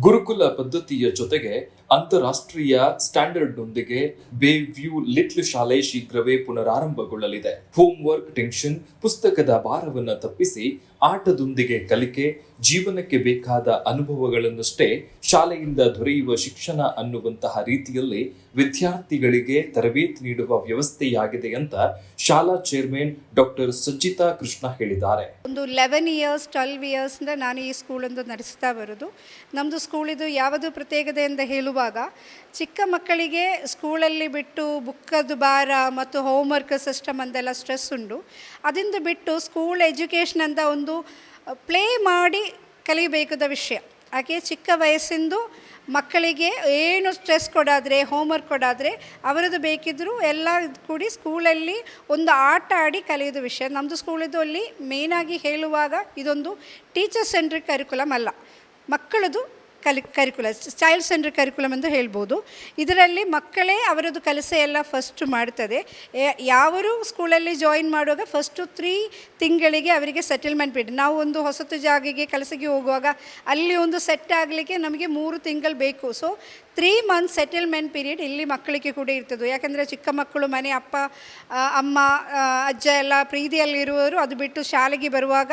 ಗುರುಕುಲ ಪದ್ಧತಿಯ ಜೊತೆಗೆ ಅಂತಾರಾಷ್ಟ್ರೀಯ ಸ್ಟ್ಯಾಂಡರ್ಡ್ನೊಂದಿಗೆ ಬೇ ವ್ಯೂ ಲಿಟ್ಲ್ ಶಾಲೆ ಶೀಘ್ರವೇ ಪುನರಾರಂಭಗೊಳ್ಳಲಿದೆ. ಹೋಮ್ ವರ್ಕ್ ಟೆನ್ಷನ್ ಪುಸ್ತಕದ ಭಾರವನ್ನು ತಪ್ಪಿಸಿ ಆಟದೊಂದಿಗೆ ಕಲಿಕೆ, ಜೀವನಕ್ಕೆ ಬೇಕಾದ ಅನುಭವಗಳನ್ನಷ್ಟೇ ಶಾಲೆಯಿಂದ ದೊರೆಯುವ ಶಿಕ್ಷಣ ಅನ್ನುವಂತಹ ರೀತಿಯಲ್ಲಿ ವಿದ್ಯಾರ್ಥಿಗಳಿಗೆ ತರಬೇತಿ ನೀಡುವ ವ್ಯವಸ್ಥೆಯಾಗಿದೆ ಅಂತ ಶಾಲಾ ಚೇರ್ಮನ್ ಡಾಕ್ಟರ್ ಸಜ್ಜಿತಾ ಕೃಷ್ಣ ಹೇಳಿದ್ದಾರೆ. ಒಂದು ಲೆವೆನ್ ಇಯರ್ಸ್ ಟ್ವೆಲ್ವ್ ಇಯರ್ಸ್ ನಾನು ಈ ಸ್ಕೂಲೊಂದು ನಡೆಸ್ತಾ ಬರೋದು. ನಮ್ಮದು ಸ್ಕೂಲಿದು ಯಾವುದು ಪ್ರತ್ಯೇಕತೆ ಅಂತ ಹೇಳುವಾಗ ಚಿಕ್ಕ ಮಕ್ಕಳಿಗೆ ಸ್ಕೂಲಲ್ಲಿ ಬಿಟ್ಟು ಬುಕ್ಕದ್ದು ಭಾರ ಮತ್ತು ಹೋಮ್ವರ್ಕ್ ಸಿಸ್ಟಮ್ ಅಂತೆಲ್ಲ ಸ್ಟ್ರೆಸ್ ಉಂಟು. ಅದರಿಂದ ಬಿಟ್ಟು ಸ್ಕೂಲ್ ಎಜುಕೇಷನ್ ಅಂತ ಒಂದು ಪ್ಲೇ ಮಾಡಿ ಕಲಿಬೇಕಾದ ವಿಷಯ. ಹಾಗೆ ಚಿಕ್ಕ ವಯಸ್ಸಿಂದು ಮಕ್ಕಳಿಗೆ ಏನು ಸ್ಟ್ರೆಸ್ ಕೊಡಾದರೆ ಹೋಮ್ವರ್ಕ್ ಕೊಡಾದರೆ ಅವರದ್ದು ಬೇಕಿದ್ದರೂ ಎಲ್ಲ ಕೂಡಿ ಸ್ಕೂಲಲ್ಲಿ ಒಂದು ಆಟ ಆಡಿ ಕಲಿಯೋದು ವಿಷಯ. ನಮ್ಮದು ಸ್ಕೂಲಿದ್ದು ಅಲ್ಲಿ ಮೇಯ್ನಾಗಿ ಹೇಳುವಾಗ ಇದೊಂದು ಟೀಚರ್ ಸೆಂಟ್ರಿಕ್ ಕರಿಕುಲಮ್ ಅಲ್ಲ. ಮಕ್ಕಳದು ಕಲಿ ಕರಿಕುಲ ಚೈಲ್ಡ್ ಸೆಂಟ್ರ್ ಕರಿಕುಲಮ್ ಎಂದು ಹೇಳ್ಬೋದು. ಇದರಲ್ಲಿ ಮಕ್ಕಳೇ ಅವರದ್ದು ಕೆಲಸ ಎಲ್ಲ ಫಸ್ಟ್ ಮಾಡ್ತದೆ ಯಾವರು ಸ್ಕೂಲಲ್ಲಿ ಜಾಯಿನ್ ಮಾಡುವಾಗ ಫಸ್ಟು ತ್ರೀ ತಿಂಗಳಿಗೆ ಅವರಿಗೆ ಸೆಟಲ್ಮೆಂಟ್ ಬಿಡಿ ನಾವು ಒಂದು ಹೊಸತು ಜಾಗಿಗೆ ಕೆಲಸಕ್ಕೆ ಹೋಗುವಾಗ ಅಲ್ಲಿ ಒಂದು ಸೆಟ್ ಆಗಲಿಕ್ಕೆ ನಮಗೆ ಮೂರು ತಿಂಗಳು ಬೇಕು. So three month settlement period ಇಲ್ಲಿ ಮಕ್ಕಳಿಗೆ ಕೂಡ ಇರ್ತದೆ. ಯಾಕಂದರೆ ಚಿಕ್ಕ ಮಕ್ಕಳು ಮನೆ ಅಪ್ಪ ಅಮ್ಮ ಅಜ್ಜ ಎಲ್ಲ ಪ್ರೀತಿಯಲ್ಲಿರುವವರು ಅದು ಬಿಟ್ಟು ಶಾಲೆಗೆ ಬರುವಾಗ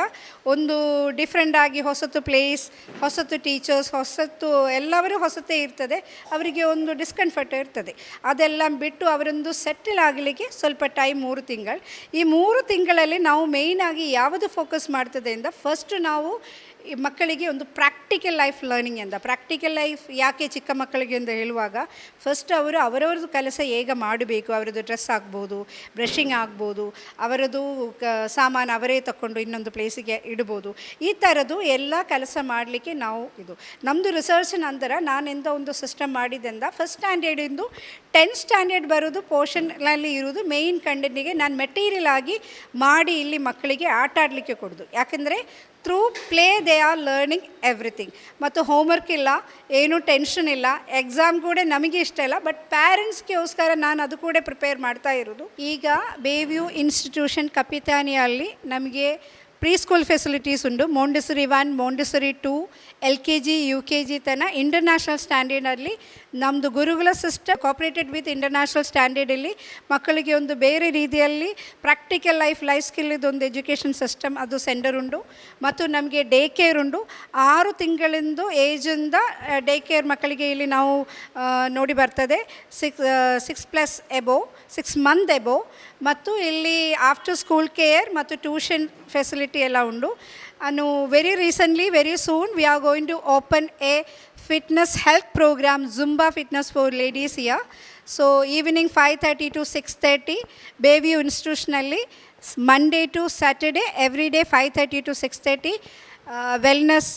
ಒಂದು ಡಿಫ್ರೆಂಟ್ ಆಗಿ ಹೊಸತು ಪ್ಲೇಸ್ ಹೊಸತು ಟೀಚರ್ಸ್ ಹೊಸತು ಎಲ್ಲವರೂ ಹೊಸತೇ ಇರ್ತದೆ. ಅವರಿಗೆ ಒಂದು ಡಿಸ್ಕಂಫರ್ಟ್ ಇರ್ತದೆ. ಅದೆಲ್ಲ ಬಿಟ್ಟು ಅವರೊಂದು ಸೆಟಲ್ ಆಗಲಿಕ್ಕೆ ಸ್ವಲ್ಪ ಟೈಮ್ ಮೂರು ತಿಂಗಳು. ಈ ಮೂರು ತಿಂಗಳಲ್ಲಿ ನಾವು ಮೇಯ್ನಾಗಿ ಯಾವುದು ಫೋಕಸ್ ಮಾಡ್ತದೆ ಅಂದ ಫಸ್ಟ್ ನಾವು ಈ ಮಕ್ಕಳಿಗೆ ಒಂದು ಪ್ರಾಕ್ಟಿಕಲ್ ಲೈಫ್ ಲರ್ನಿಂಗ್ ಅಂತ ಪ್ರಾಕ್ಟಿಕಲ್ ಲೈಫ್ ಯಾಕೆ ಚಿಕ್ಕ ಮಕ್ಕಳಿಗೆ ಅಂತ ಹೇಳುವಾಗ ಫಸ್ಟ್ ಅವರು ಅವರವ್ರದ್ದು ಕೆಲಸ ಹೇಗೆ ಮಾಡಬೇಕು, ಅವರದ್ದು ಡ್ರೆಸ್ ಆಗ್ಬೋದು ಬ್ರಷಿಂಗ್ ಆಗ್ಬೋದು, ಅವರದ್ದು ಕ, ಸಾಮಾನು ಅವರೇ ತಗೊಂಡು ಇನ್ನೊಂದು ಪ್ಲೇಸಿಗೆ ಇಡ್ಬೋದು. ಈ ಥರದ್ದು ಎಲ್ಲ ಕೆಲಸ ಮಾಡಲಿಕ್ಕೆ ನಾವು ಇದು. ನಮ್ಮದು ರಿಸರ್ಚ್ ನಂತರ ನಾನು ಎಂಥ ಒಂದು ಸಿಸ್ಟಮ್ ಮಾಡಿದ್ದೆಂದ ಫಸ್ಟ್ ಸ್ಟ್ಯಾಂಡರ್ಡಿಂದು ಟೆಂತ್ ಸ್ಟ್ಯಾಂಡರ್ಡ್ ಬರೋದು ಪೋರ್ಷನ್ನಲ್ಲಿ ಇರೋದು ಮೇಯ್ನ್ ಕಂಟೆಂಟಿಗೆ ನಾನು ಮೆಟೀರಿಯಲ್ ಆಗಿ ಮಾಡಿ ಇಲ್ಲಿ ಮಕ್ಕಳಿಗೆ ಆಟ ಆಡಲಿಕ್ಕೆ ಕೊಡೋದು. ಯಾಕೆಂದರೆ through play they are learning everything ಮತ್ತು ಹೋಮ್ವರ್ಕ್ ಇಲ್ಲ, ಏನೂ ಟೆನ್ಷನ್ ಇಲ್ಲ ಎಕ್ಸಾಮ್ ಕೂಡ ನಮಗೆ ಇಷ್ಟ ಇಲ್ಲ ಬಟ್ ಪ್ಯಾರೆಂಟ್ಸ್ಗೋಸ್ಕರ ನಾನು ಅದು ಕೂಡ ಪ್ರಿಪೇರ್ ಮಾಡ್ತಾ ಇರೋದು. ಈಗ ಬೇವ್ಯೂ ಇನ್ಸ್ಟಿಟ್ಯೂಷನ್ ಕಪಿತಾನಿಯಲ್ಲಿ ನಮಗೆ ಪ್ರೀ ಸ್ಕೂಲ್ ಫೆಸಿಲಿಟೀಸ್ ಉಂಟು. Montessori one montessori two L K G U K G ತನ ಇಂಟರ್ನ್ಯಾಷನಲ್ ಸ್ಟ್ಯಾಂಡರ್ಡಲ್ಲಿ ನಮ್ಮದು ಗುರುಗಳ ಸಿಸ್ಟಮ್ ಕೋಪ್ರೇಟೆಡ್ ವಿತ್ ಇಂಟರ್ನ್ಯಾಷನಲ್ ಸ್ಟ್ಯಾಂಡರ್ಡಲ್ಲಿ ಮಕ್ಕಳಿಗೆ ಒಂದು ಬೇರೆ ರೀತಿಯಲ್ಲಿ ಪ್ರಾಕ್ಟಿಕಲ್ ಲೈಫ್ ಲೈಫ್ ಸ್ಕಿಲ್ದು ಒಂದು ಎಜುಕೇಷನ್ ಸಿಸ್ಟಮ್ ಅದು ಸೆಂಟರ್ ಉಂಟು. ಮತ್ತು ನಮಗೆ ಡೇ ಕೇರ್ ಉಂಟು. ಆರು ತಿಂಗಳಿಂದ ಏಜಿಂದ ಡೇ ಕೇರ್ ಮಕ್ಕಳಿಗೆ ಇಲ್ಲಿ ನಾವು ನೋಡಿ ಬರ್ತದೆ. Six six plus above six month above ಮತ್ತು ಇಲ್ಲಿ ಆಫ್ಟರ್ ಸ್ಕೂಲ್ ಕೇರ್ ಮತ್ತು ಟ್ಯೂಷನ್ ಫೆಸಿಲಿಟಿ ಎಲ್ಲ ಉಂಟು. ಅನ್ನು very recently very soon we are going to open a fitness health program Zumba fitness for ladies here so evening five thirty to six thirty ಬೇವಿಯು ಇನ್ಸ್ಟಿಟ್ಯೂಷನಲ್ಲಿ Monday to Saturday every day five thirty to six thirty wellness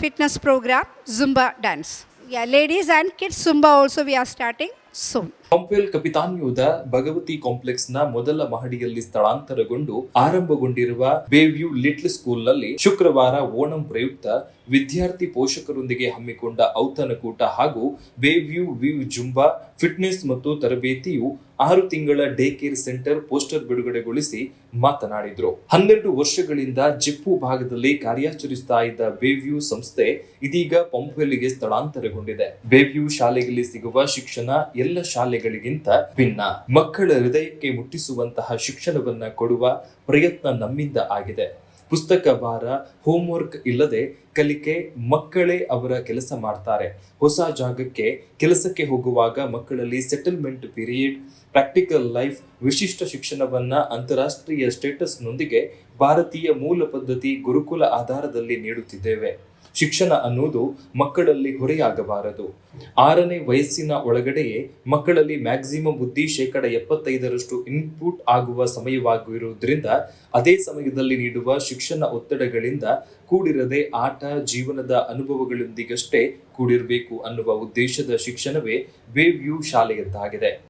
fitness program Zumba dance yeah ladies and kids Zumba also we are starting soon Pumpwell ಕಪಿತಾನ್ಯೂದ Bhagavathi ಕಾಂಪ್ಲೆಕ್ಸ್ನ ಮೊದಲ ಮಹಡಿಯಲ್ಲಿ ಸ್ಥಳಾಂತರಗೊಂಡು ಆರಂಭಗೊಂಡಿರುವ ಬೇವ್ಯೂ little ಸ್ಕೂಲ್ನಲ್ಲಿ ಶುಕ್ರವಾರ ಓಣಂ ಪ್ರಯುಕ್ತ ವಿದ್ಯಾರ್ಥಿ ಪೋಷಕರೊಂದಿಗೆ ಹಮ್ಮಿಕೊಂಡ ಔತಣಕೂಟ ಹಾಗೂ ಬೇವ್ಯೂ view Zumba fitness ಮತ್ತು ತರಬೇತಿಯು ಆರು ತಿಂಗಳ ಡೇ ಕೇರ್ ಸೆಂಟರ್ ಪೋಸ್ಟರ್ ಬಿಡುಗಡೆಗೊಳಿಸಿ ಮಾತನಾಡಿದ್ರು. ಹನ್ನೆರಡು ವರ್ಷಗಳಿಂದ ಜಿಪ್ಪು ಭಾಗದಲ್ಲಿ ಕಾರ್ಯಾಚರಿಸುತ್ತಾ ಇದ್ದ ಬೇವ್ಯೂ ಸಂಸ್ಥೆ ಇದೀಗ ಪಂಪ್ವೆಲ್ಗೆ ಸ್ಥಳಾಂತರಗೊಂಡಿದೆ. ಬೇವ್ಯೂ ಶಾಲೆಯಲ್ಲಿ ಸಿಗುವ ಶಿಕ್ಷಣ ಎಲ್ಲ ಶಾಲೆಗಳಿಗಿಂತ ಭಿನ್ನ. ಮಕ್ಕಳ ಹೃದಯಕ್ಕೆ ಮುಟ್ಟಿಸುವಂತಹ ಶಿಕ್ಷಣವನ್ನ ಕೊಡುವ ಪ್ರಯತ್ನ ನಮ್ಮಿಂದ ಆಗಿದೆ. ಪುಸ್ತಕ ಭಾರ ಹೋಮ್ವರ್ಕ್ ಇಲ್ಲದೆ ಕಲಿಕೆ ಮಕ್ಕಳೇ ಅವರ ಕೆಲಸ ಮಾಡ್ತಾರೆ. ಹೊಸ ಜಾಗಕ್ಕೆ ಕೆಲಸಕ್ಕೆ ಹೋಗುವಾಗ ಮಕ್ಕಳಲ್ಲಿ ಸೆಟಲ್ಮೆಂಟ್ ಪೀರಿಯಡ್ ಪ್ರಾಕ್ಟಿಕಲ್ ಲೈಫ್ ವಿಶಿಷ್ಟ ಶಿಕ್ಷಣವನ್ನ ಅಂತಾರಾಷ್ಟ್ರೀಯ ಸ್ಟೇಟಸ್ನೊಂದಿಗೆ ಭಾರತೀಯ ಮೂಲ ಪದ್ಧತಿ ಗುರುಕುಲ ಆಧಾರದಲ್ಲಿ ನೀಡುತ್ತಿದ್ದೇವೆ. ಶಿಕ್ಷಣ ಅನ್ನುವುದು ಮಕ್ಕಳಲ್ಲಿ ಹೊರೆಯಾಗಬಾರದು. ಆರನೇ ವಯಸ್ಸಿನ ಒಳಗಡೆಯೇ ಮಕ್ಕಳಲ್ಲಿ ಮ್ಯಾಕ್ಸಿಮಮ್ ಬುದ್ಧಿ ಶೇಕಡ ಎಪ್ಪತ್ತೈದರಷ್ಟು ಇನ್ಪುಟ್ ಆಗುವ ಸಮಯವಾಗಿರುವುದರಿಂದ ಅದೇ ಸಮಯದಲ್ಲಿ ನೀಡುವ ಶಿಕ್ಷಣ ಒತ್ತಡಗಳಿಂದ ಕೂಡಿರದೆ ಆಟ, ಜೀವನದ ಅನುಭವಗಳೊಂದಿಗಷ್ಟೇ ಕೂಡಿರಬೇಕು ಅನ್ನುವ ಉದ್ದೇಶದ ಶಿಕ್ಷಣವೇ ವೇವ್ಯೂ ಶಾಲೆಯದ್ದಾಗಿದೆ.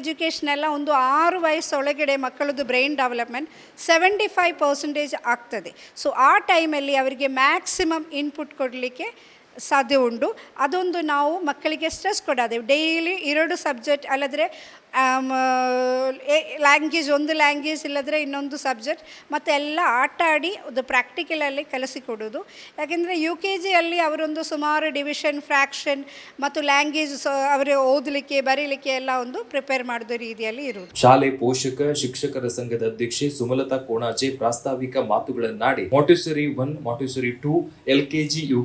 ಎಜುಕೇಷನ್ ಎಲ್ಲ ಒಂದು ಆರು ವಯಸ್ಸೊಳಗಡೆ ಮಕ್ಕಳದ್ದು brain development seventy five percentage ಆಗ್ತದೆ. ಸೊ ಆ ಟೈಮಲ್ಲಿ ಅವರಿಗೆ ಮ್ಯಾಕ್ಸಿಮಮ್ ಇನ್ಪುಟ್ ಕೊಡಲಿಕ್ಕೆ ಸಾಧ್ಯ ಉಂಟು. ಅದೊಂದು ನಾವು ಮಕ್ಕಳಿಗೆ ಸ್ಟ್ರೆಸ್ ಕೊಡೋದು ಡೈಲಿ ಎರಡು ಸಬ್ಜೆಕ್ಟ್ ಅಲ್ಲದ್ರೆ ಲ್ಯಾಂಗ್ವೇಜ್ ಒಂದು ಲ್ಯಾಂಗ್ವೇಜ್ ಇಲ್ಲದ್ರೆ ಇನ್ನೊಂದು ಸಬ್ಜೆಕ್ಟ್ ಮತ್ತು ಎಲ್ಲ ಆಟ ಆಡಿ ಅದು ಪ್ರಾಕ್ಟಿಕಲಲ್ಲಿ ಕಲಿಸಿಕೊಡೋದು ಯಾಕೆಂದರೆ ಯು ಕೆ ಜಿಯಲ್ಲಿ ಅವರೊಂದು ಸುಮಾರು ಡಿವಿಷನ್ ಫ್ರ್ಯಾಕ್ಷನ್ ಮತ್ತು ಲ್ಯಾಂಗ್ವೇಜ್ ಅವರು ಓದಲಿಕ್ಕೆ, ಬರೀಲಿಕ್ಕೆ ಎಲ್ಲ ಒಂದು ಪ್ರಿಪೇರ್ ಮಾಡಿದ ರೀತಿಯಲ್ಲಿ ಇರುವುದು ಶಾಲೆ ಪೋಷಕ, ಶಿಕ್ಷಕರ ಸಂಘದ ಅಧ್ಯಕ್ಷೆ ಸುಮಲತಾ ಕೋಣಾಜೆ ಪ್ರಾಸ್ತಾವಿಕ ಮಾತುಗಳನ್ನಾಡಿ montessori one montessori two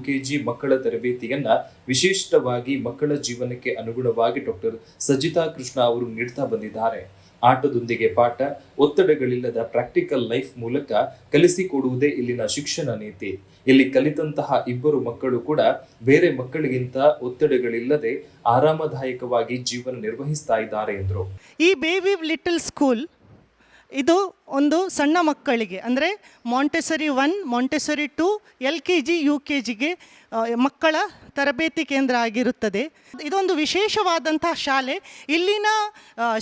K G ಮಕ್ಕಳ ತರಬೇತಿಯನ್ನ ವಿಶಿಷ್ಟವಾಗಿ ಮಕ್ಕಳ ಜೀವನಕ್ಕೆ ಅನುಗುಣವಾಗಿ ಡಾಕ್ಟರ್ ಸಜಿತಾ ಕೃಷ್ಣ ಅವರು ನೀಡ್ತಾ ಬಂದಿದ್ದಾರೆ. ಆಟದೊಂದಿಗೆ ಪಾಠ, ಒತ್ತಡಗಳಿಲ್ಲದ ಪ್ರಾಕ್ಟಿಕಲ್ ಲೈಫ್ ಮೂಲಕ ಕಲಿಸಿಕೊಡುವುದೇ ಇಲ್ಲಿನ ಶಿಕ್ಷಣ ನೀತಿ. ಇಲ್ಲಿ ಕಲಿತಂತಹ ಇಬ್ಬರು ಮಕ್ಕಳು ಕೂಡ ಬೇರೆ ಮಕ್ಕಳಿಗಿಂತ ಒತ್ತಡಗಳಿಲ್ಲದೆ ಆರಾಮದಾಯಕವಾಗಿ ಜೀವನ ನಿರ್ವಹಿಸ್ತಾ ಇದ್ದಾರೆ ಎಂದರು. ಈ ಬೇಬಿ ಲಿಟಲ್ ಸ್ಕೂಲ್ ಇದು ಒಂದು ಸಣ್ಣ ಮಕ್ಕಳಿಗೆ, ಅಂದರೆ montessori one montessori two L K G U K ಜಿಗೆ ಮಕ್ಕಳ ತರಬೇತಿ ಕೇಂದ್ರ ಆಗಿರುತ್ತದೆ. ಇದೊಂದು ವಿಶೇಷವಾದಂಥ ಶಾಲೆ. ಇಲ್ಲಿನ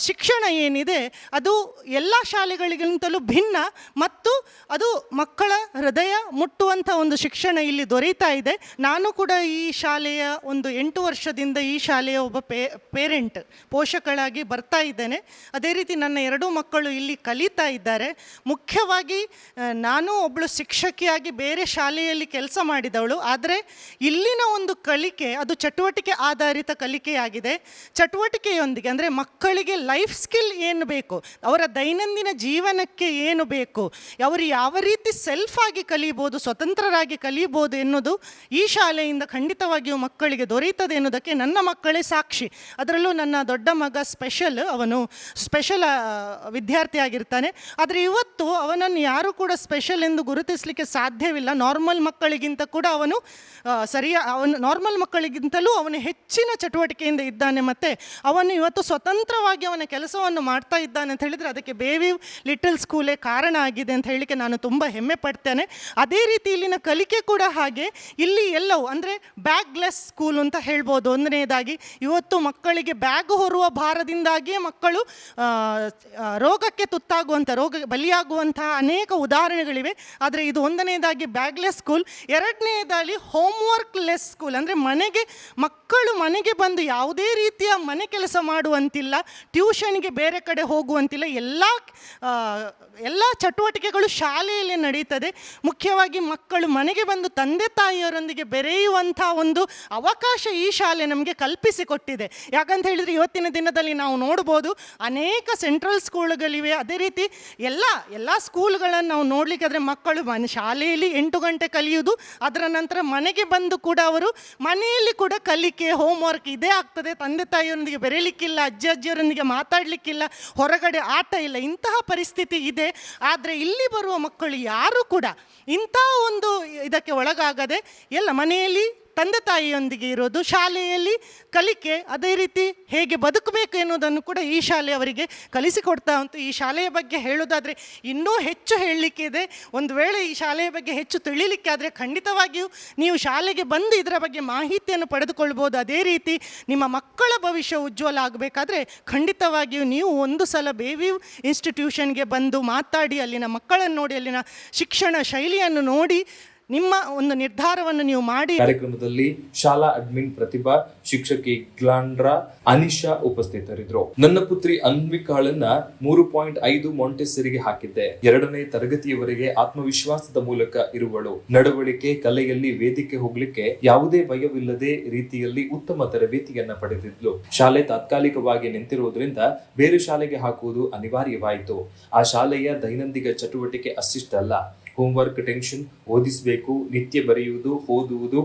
ಶಿಕ್ಷಣ ಏನಿದೆ, ಅದು ಎಲ್ಲ ಶಾಲೆಗಳಿಗಿಂತಲೂ ಭಿನ್ನ ಮತ್ತು ಅದು ಮಕ್ಕಳ ಹೃದಯ ಮುಟ್ಟುವಂಥ ಒಂದು ಶಿಕ್ಷಣ ಇಲ್ಲಿ ದೊರೀತಾ ಇದೆ. ನಾನು ಕೂಡ ಈ ಶಾಲೆಯ ಒಂದು ಎಂಟು ವರ್ಷದಿಂದ ಈ ಶಾಲೆಯ ಒಬ್ಬ ಪೇ, ಪೇರೆಂಟ್, ಪೋಷಕಳಾಗಿ ಬರ್ತಾ ಇದ್ದೇನೆ. ಅದೇ ರೀತಿ ನನ್ನ ಎರಡೂ ಮಕ್ಕಳು ಇಲ್ಲಿ ಕಲಿತಾ ಇದ್ದಾರೆ. ಮುಖ್ಯವಾಗಿ ನಾನು ಒಬ್ಬಳು ಶಿಕ್ಷಕಿಯಾಗಿ ಬೇರೆ ಶಾಲೆಯಲ್ಲಿ ಕೆಲಸ ಮಾಡಿದವಳು. ಆದರೆ, ಇಲ್ಲಿನ ಒಂದು ಕಲಿಕೆ, ಅದು ಚಟುವಟಿಕೆ ಆಧಾರಿತ ಕಲಿಕೆಯಾಗಿದೆ. ಚಟುವಟಿಕೆಯೊಂದಿಗೆ, ಅಂದರೆ ಮಕ್ಕಳಿಗೆ ಲೈಫ್ ಸ್ಕಿಲ್ ಏನು ಬೇಕು, ಅವರ ದೈನಂದಿನ ಜೀವನಕ್ಕೆ ಏನು ಬೇಕು, ಅವರು ಯಾವ ರೀತಿ ಸೆಲ್ಫ್ ಆಗಿ ಕಲಿಬೋದು, ಸ್ವತಂತ್ರರಾಗಿ ಕಲಿಬೋದು ಎನ್ನುವುದು ಈ ಶಾಲೆಯಿಂದ ಖಂಡಿತವಾಗಿಯೂ ಮಕ್ಕಳಿಗೆ ದೊರೆಯುತ್ತದೆ ಎನ್ನುವುದಕ್ಕೆ ನನ್ನ ಮಕ್ಕಳೇ ಸಾಕ್ಷಿ. ಅದರಲ್ಲೂ ನನ್ನ ದೊಡ್ಡ ಮಗ ಸ್ಪೆಷಲ್, ಅವನು ಸ್ಪೆಷಲ್ ವಿದ್ಯಾರ್ಥಿ ಆಗಿರ್ತಾನೆ ಆದರೆ ಇವತ್ತು ಅವನನ್ನು ಯಾರೂ ಕೂಡ ಸ್ಪೆಷಲ್ ಎಂದು ಗುರುತಿಸಲಿಕ್ಕೆ ಸಾಧ್ಯವಿಲ್ಲ. ನಾರ್ಮಲ್ ಮಕ್ಕಳಿಗಿಂತ ಕೂಡ ಅವನು ಸರಿಯ, ಅವನು ನಾರ್ಮಲ್ ಮಕ್ಕಳಿಗಿಂತಲೂ ಅವನು ಹೆಚ್ಚಿನ ಚಟುವಟಿಕೆಯಿಂದ ಇದ್ದಾನೆ ಮತ್ತು ಅವನು ಇವತ್ತು ಸ್ವತಂತ್ರವಾಗಿ ಅವನ ಕೆಲಸವನ್ನು ಮಾಡ್ತಾ ಇದ್ದಾನೆ ಅಂತ ಹೇಳಿದರೆ ಅದಕ್ಕೆ ಬೇವಿ ಲಿಟಲ್ ಸ್ಕೂಲೇ ಕಾರಣ ಆಗಿದೆ ಅಂತ ಹೇಳಲಿಕ್ಕೆ ನಾನು ತುಂಬ ಹೆಮ್ಮೆ ಪಡ್ತೇನೆ. ಅದೇ ರೀತಿ ಇಲ್ಲಿನ ಕಲಿಕೆ ಕೂಡ ಹಾಗೆ. ಇಲ್ಲಿ ಎಲ್ಲವೂ ಅಂದರೆ ಬ್ಯಾಗ್ಲೆಸ್ ಸ್ಕೂಲ್ ಅಂತ ಹೇಳ್ಬೋದು. ಒಂದನೇದಾಗಿ ಇವತ್ತು ಮಕ್ಕಳಿಗೆ ಬ್ಯಾಗ್ ಹೊರುವ ಭಾರದಿಂದಾಗಿಯೇ ಮಕ್ಕಳು ರೋಗಕ್ಕೆ ತುತ್ತಾಗುವಂಥ ರೋಗ ಬಲಿಯಾಗುವಂತಹ ಅನೇಕ ಉದಾಹರಣೆಗಳಿವೆ. ಆದರೆ ಇದು ಒಂದನೇದಾಗಿ ಬ್ಯಾಗ್ಲೆಸ್ ಸ್ಕೂಲ್, ಎರಡನೇದಾಗಿ ಹೋಮ್ವರ್ಕ್ ಲೆಸ್ ಸ್ಕೂಲ್. ಅಂದರೆ ಮನೆಗೆ, ಮಕ್ಕಳು ಮನೆಗೆ ಬಂದು ಯಾವುದೇ ರೀತಿಯ ಮನೆ ಕೆಲಸ ಮಾಡುವಂತಿಲ್ಲ, ಟ್ಯೂಷನ್ಗೆ ಬೇರೆ ಕಡೆ ಹೋಗುವಂತಿಲ್ಲ, ಎಲ್ಲ ಎಲ್ಲ ಚಟುವಟಿಕೆಗಳು ಶಾಲೆಯಲ್ಲಿ ನಡೀತದೆ. ಮುಖ್ಯವಾಗಿ ಮಕ್ಕಳು ಮನೆಗೆ ಬಂದು ತಂದೆ ತಾಯಿಯರೊಂದಿಗೆ ಬೆರೆಯುವಂಥ ಒಂದು ಅವಕಾಶ ಈ ಶಾಲೆ ನಮಗೆ ಕಲ್ಪಿಸಿಕೊಟ್ಟಿದೆ. ಯಾಕಂತ ಹೇಳಿದರೆ ಇವತ್ತಿನ ದಿನದಲ್ಲಿ ನಾವು ನೋಡ್ಬೋದು, ಅನೇಕ ಸೆಂಟ್ರಲ್ ಸ್ಕೂಲ್ಗಳಿವೆ. ಅದೇ ರೀತಿ ಎಲ್ಲ ಎಲ್ಲ ಸ್ಕೂಲ್ಗಳನ್ನು ನಾವು ನೋಡಲಿಕ್ಕೆ ಆದರೆ ಮಕ್ಕಳು ಮನೆ, ಶಾಲೆಯಲ್ಲಿ ಎಂಟು ಗಂಟೆ ಕಲಿಯುವುದು ಅದರ ನಂತರ ಮನೆಗೆ ಬಂದು ಕೂಡ ಅವರು ಮನೆಯಲ್ಲಿ ಕೂಡ ಕಲಿಕೆ ಹೋಮ್ವರ್ಕ್ ಇದೇ ಆಗ್ತದೆ. ತಂದೆ ತಾಯಿಯೊಂದಿಗೆ ಬೆರೆಯಲಿಕ್ಕಿಲ್ಲ ಅಜ್ಜ ಅಜ್ಜಿಯರೊಂದಿಗೆ ಮಾತಾಡಲಿಕ್ಕಿಲ್ಲ, ಹೊರಗಡೆ ಆಟ ಇಲ್ಲ, ಇಂತಹ ಪರಿಸ್ಥಿತಿ ಇದೆ. ಆದರೆ ಇಲ್ಲಿ ಬರುವ ಮಕ್ಕಳು ಯಾರೂ ಕೂಡ ಇಂಥ ಒಂದು ಇದಕ್ಕೆ ಒಳಗಾಗದೆ ಎಲ್ಲ ಮನೆಯಲ್ಲಿ ತಂದೆ ತಾಯಿಯೊಂದಿಗೆ ಇರೋದು, ಶಾಲೆಯಲ್ಲಿ ಕಲಿಕೆ, ಅದೇ ರೀತಿ ಹೇಗೆ ಬದುಕಬೇಕು ಎನ್ನುವುದನ್ನು ಕೂಡ ಈ ಶಾಲೆ ಅವರಿಗೆ ಕಲಿಸಿಕೊಡ್ತಾ ಉಂಟು. ಈ ಶಾಲೆಯ ಬಗ್ಗೆ ಹೇಳೋದಾದರೆ ಇನ್ನೂ ಹೆಚ್ಚು ಹೇಳಲಿಕ್ಕೆ ಇದೆ. ಒಂದು ವೇಳೆ ಈ ಶಾಲೆಯ ಬಗ್ಗೆ ಹೆಚ್ಚು ತಿಳಿಲಿಕ್ಕೆ ಆದರೆ ಖಂಡಿತವಾಗಿಯೂ ನೀವು ಶಾಲೆಗೆ ಬಂದು ಇದರ ಬಗ್ಗೆ ಮಾಹಿತಿಯನ್ನು ಪಡೆದುಕೊಳ್ಬೋದು ಅದೇ ರೀತಿ ನಿಮ್ಮ ಮಕ್ಕಳ ಭವಿಷ್ಯ ಉಜ್ವಲ ಆಗಬೇಕಾದ್ರೆ ಖಂಡಿತವಾಗಿಯೂ ನೀವು ಒಂದು ಸಲ ಬೇವಿ ಇನ್ಸ್ಟಿಟ್ಯೂಷನ್ಗೆ ಬಂದು ಮಾತಾಡಿ, ಅಲ್ಲಿನ ಮಕ್ಕಳನ್ನು ನೋಡಿ, ಅಲ್ಲಿನ ಶಿಕ್ಷಣ ಶೈಲಿಯನ್ನು ನೋಡಿ ನಿಮ್ಮ ಒಂದು ನಿರ್ಧಾರವನ್ನು ನೀವು ಮಾಡಿ. ಕಾರ್ಯಕ್ರಮದಲ್ಲಿ ಶಾಲಾ ಅಡ್ಮಿನ್ ಪ್ರತಿಭಾ, ಶಿಕ್ಷಕಿ ಗ್ಲಾಂಡ್ರಾ, ಅನಿಶಾ ಉಪಸ್ಥಿತರಿದ್ದರು. ನನ್ನ ಪುತ್ರಿ ಅನ್ವಿಕಾಳನ್ನ ಮೂರು ಪಾಯಿಂಟ್ ಐದು ಮಾಂಟೆಸರಿಗೆ ಹಾಕಿದ್ದೆ. ಎರಡನೇ ತರಗತಿಯವರೆಗೆ ಆತ್ಮವಿಶ್ವಾಸದ ಮೂಲಕ ಇರುವಳು. ನಡವಳಿಕೆ, ಕಲೆಯಲ್ಲಿ ವೇದಿಕೆ ಹೋಗ್ಲಿಕ್ಕೆ ಯಾವುದೇ ಭಯವಿಲ್ಲದೆ ರೀತಿಯಲ್ಲಿ ಉತ್ತಮ ತರಬೇತಿಯನ್ನ ಪಡೆದಿದ್ಲು. ಶಾಲೆ ತಾತ್ಕಾಲಿಕವಾಗಿ ನಿಂತಿರುವುದರಿಂದ ಬೇರೆ ಶಾಲೆಗೆ ಹಾಕುವುದು ಅನಿವಾರ್ಯವಾಯಿತು. ಆ ಶಾಲೆಯ ದೈನಂದಿನ ಚಟುವಟಿಕೆ ಅಷ್ಟಿಷ್ಟಲ್ಲ. ಹೋಮ್ವರ್ಕ್ ಟೆನ್ಷನ್ ಓದಿಸಬೇಕು, ನಿತ್ಯ ಬರೆಯುವುದು, ಓದುವುದು.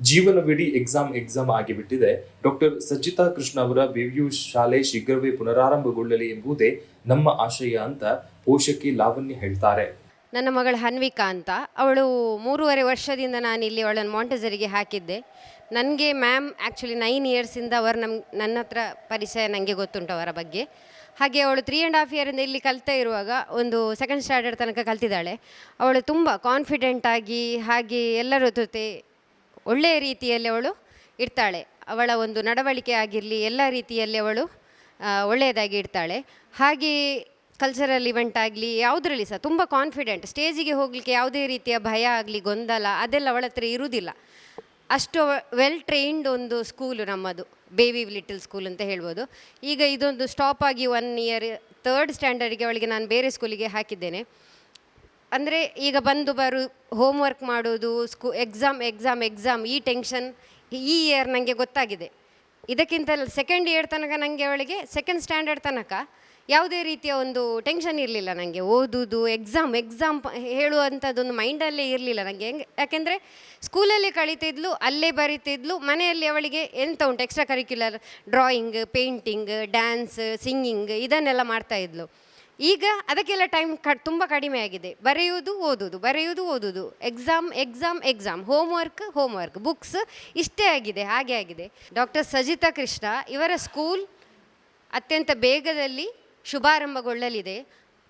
ಜೀವನವಿಡೀ ಎಕ್ಸಾಮ್ ಎಕ್ಸಾಮ್ ಆಗಿಬಿಟ್ಟಿದೆ. ಡಾಕ್ಟರ್ ಸಜ್ಜಿತಾ ಕೃಷ್ಣ ಅವರ ಬೇವ್ಯೂ ಶಾಲೆ ಶೀಘ್ರವೇ ಪುನರಾರಂಭಗೊಳ್ಳಲಿ ಎಂಬುದೇ ನಮ್ಮ ಆಶಯ ಅಂತ ಪೋಷಕಿ ಲಾವಣ್ಯ ಹೇಳ್ತಾರೆ. ನನ್ನ ಮಗಳ ಹನ್ವಿಕಾ ಅಂತ. ಅವಳು ಮೂರುವರೆ ವರ್ಷದಿಂದ ನಾನು ಇಲ್ಲಿ ಅವಳನ್ನು ಮಾಂಟೆಸರಿಗೆ ಹಾಕಿದ್ದೆ. ನನಗೆ ಮ್ಯಾಮ್ ಆ್ಯಕ್ಚುಲಿ ನೈನ್ ಇಯರ್ಸಿಂದ ಅವರು ನಮ್ಮ ನನ್ನ ಹತ್ರ ಪರಿಚಯ ನನಗೆ ಗೊತ್ತುಂಟು ಅವರ ಬಗ್ಗೆ. ಹಾಗೆ ಅವಳು ತ್ರೀ ಆ್ಯಂಡ್ ಹಾಫ್ ಇಯರಿಂದ ಇಲ್ಲಿ ಕಲಿತಾ ಇರುವಾಗ ಒಂದು ಸೆಕೆಂಡ್ ಸ್ಟ್ಯಾಂಡರ್ಡ್ ತನಕ ಕಲ್ತಿದ್ದಾಳೆ. ಅವಳು ತುಂಬ ಕಾನ್ಫಿಡೆಂಟ್ ಆಗಿ, ಹಾಗೆ ಎಲ್ಲರ ಜೊತೆ ಒಳ್ಳೆಯ ರೀತಿಯಲ್ಲಿ ಅವಳು ಇರ್ತಾಳೆ. ಅವಳ ಒಂದು ನಡವಳಿಕೆ ಆಗಿರಲಿ, ಎಲ್ಲ ರೀತಿಯಲ್ಲಿ ಅವಳು ಒಳ್ಳೆಯದಾಗಿ ಇರ್ತಾಳೆ. ಹಾಗೆ ಕಲ್ಚರಲ್ ಇವೆಂಟ್ ಆಗಲಿ, ಯಾವುದರಲ್ಲಿ ಸಹ ತುಂಬ ಕಾನ್ಫಿಡೆಂಟ್ ಸ್ಟೇಜಿಗೆ ಹೋಗಲಿಕ್ಕೆ ಯಾವುದೇ ರೀತಿಯ ಭಯ ಆಗಲಿ, ಗೊಂದಲ ಅದೆಲ್ಲ ಅವಳ ಹತ್ರ ಇರುವುದಿಲ್ಲ. ಅಷ್ಟು ವೆಲ್ ಟ್ರೈನ್ಡ್ ಒಂದು ಸ್ಕೂಲು ನಮ್ಮದು. ಬೇಬಿ ಲಿಟಲ್ ಸ್ಕೂಲ್ ಅಂತ ಹೇಳ್ಬೋದು. ಈಗ ಇದೊಂದು ಸ್ಟಾಪ್ ಆಗಿ ಒನ್ ಇಯರ್ ತರ್ಡ್ ಸ್ಟ್ಯಾಂಡರ್ಡ್ಗೆ ಅವಳಿಗೆ ನಾನು ಬೇರೆ ಸ್ಕೂಲಿಗೆ ಹಾಕಿದ್ದೇನೆ. ಅಂದರೆ ಈಗ ಬಂದು ಬರು ಹೋಮ್ ವರ್ಕ್ ಮಾಡೋದು ಸ್ಕೂ ಎಕ್ಸಾಮ್ ಎಕ್ಸಾಮ್ ಎಕ್ಸಾಮ್ ಈ ಟೆನ್ಷನ್ ಈ ಇಯರ್ ನನಗೆ ಗೊತ್ತಾಗಿದೆ. ಇದಕ್ಕಿಂತ ಸೆಕೆಂಡ್ ಇಯರ್ ತನಕ ನನಗೆ ಅವಳಿಗೆ ಸೆಕೆಂಡ್ ಸ್ಟ್ಯಾಂಡರ್ಡ್ ತನಕ ಯಾವುದೇ ರೀತಿಯ ಒಂದು ಟೆನ್ಷನ್ ಇರಲಿಲ್ಲ ನನಗೆ ಓದುದು ಎಕ್ಸಾಮ್ ಎಕ್ಸಾಮ್ ಹೇಳುವಂಥದ್ದೊಂದು ಮೈಂಡಲ್ಲೇ ಇರಲಿಲ್ಲ ನನಗೆ ಹೆಂಗೆ, ಯಾಕೆಂದರೆ ಸ್ಕೂಲಲ್ಲೇ ಕಳೀತಿದ್ಲು, ಅಲ್ಲೇ ಬರೀತಿದ್ಲು, ಮನೆಯಲ್ಲಿ ಅವಳಿಗೆ ಎಂತ ಉಂಟು? Extracurricular drawing painting dance singing ಇದನ್ನೆಲ್ಲ ಮಾಡ್ತಾಯಿದ್ಲು ಈಗ ಅದಕ್ಕೆಲ್ಲ ಟೈಮ್ ಕ, ತುಂಬ ಕಡಿಮೆ ಆಗಿದೆ. ಬರೆಯುವುದು, ಓದುವುದು ಬರೆಯುವುದು, ಓದುವುದು. Exam exam exam homework homework books ಇಷ್ಟೇ ಆಗಿದೆ, ಹಾಗೆ ಆಗಿದೆ. ಡಾಕ್ಟರ್ ಸಜಿತಾ ಕೃಷ್ಣ ಇವರ ಸ್ಕೂಲ್ ಅತ್ಯಂತ ಬೇಗದಲ್ಲಿ ಶುಭಾರಂಭಗೊಳ್ಳಲಿದೆ.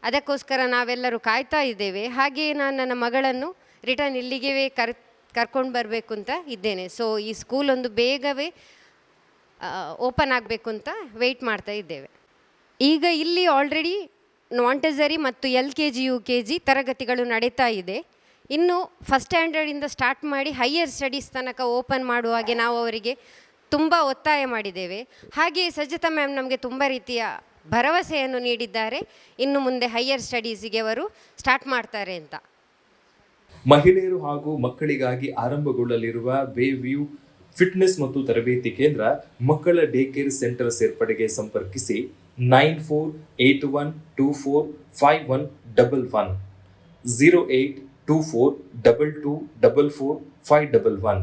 ಅದಕ್ಕೋಸ್ಕರ ನಾವೆಲ್ಲರೂ ಕಾಯ್ತಾ ಇದ್ದೇವೆ. ಹಾಗೆಯೇ ನಾನು ನನ್ನ ಮಗಳನ್ನು ರಿಟರ್ನ್ ಇಲ್ಲಿಗೆ ಕರ್, ಕರ್ಕೊಂಡು ಬರಬೇಕು ಅಂತ ಇದ್ದೇನೆ. ಸೊ ಈ ಸ್ಕೂಲ್ ಒಂದು ಬೇಗವೇ ಓಪನ್ ಆಗಬೇಕು ಅಂತ ವೆಯ್ಟ್ ಮಾಡ್ತಾ ಇದ್ದೇವೆ. ಈಗ ಇಲ್ಲಿ ಆಲ್ರೆಡಿ ನಾಂಟೆಸರಿ ಮತ್ತು L K G U K G ತರಗತಿಗಳು ನಡೀತಾ ಇದೆ. ಇನ್ನು ಫಸ್ಟ್ ಸ್ಟ್ಯಾಂಡರ್ಡಿಂದ ಸ್ಟಾರ್ಟ್ ಮಾಡಿ ಹೈಯರ್ ಸ್ಟಡೀಸ್ ತನಕ ಓಪನ್ ಮಾಡುವ ಹಾಗೆ ನಾವು ಅವರಿಗೆ ತುಂಬ ಒತ್ತಾಯ ಮಾಡಿದ್ದೇವೆ. ಹಾಗೆಯೇ ಸಜ್ಜತಾ ಮ್ಯಾಮ್ ನಮಗೆ ತುಂಬ ರೀತಿಯ ಭರವಸೆಯನ್ನು ನೀಡಿದ್ದಾರೆ. ಇನ್ನು ಮುಂದೆ ಹೈಯರ್ ಸ್ಟಡೀಸಿಗೆ ಅವರು ಸ್ಟಾರ್ಟ್ ಮಾಡ್ತಾರೆ ಅಂತ. ಮಹಿಳೆಯರು ಹಾಗೂ ಮಕ್ಕಳಿಗಾಗಿ ಆರಂಭಗೊಳ್ಳಲಿರುವ ಬೇವ್ಯೂ ಫಿಟ್ನೆಸ್ ಮತ್ತು ತರಬೇತಿ ಕೇಂದ್ರ ಮಕ್ಕಳ ಡೇ ಕೇರ್ ಸೆಂಟರ್ ಸೇರ್ಪಡೆಗೆ ಸಂಪರ್ಕಿಸಿ nine four eight one two four five one double one zero eight two four double two double four five double one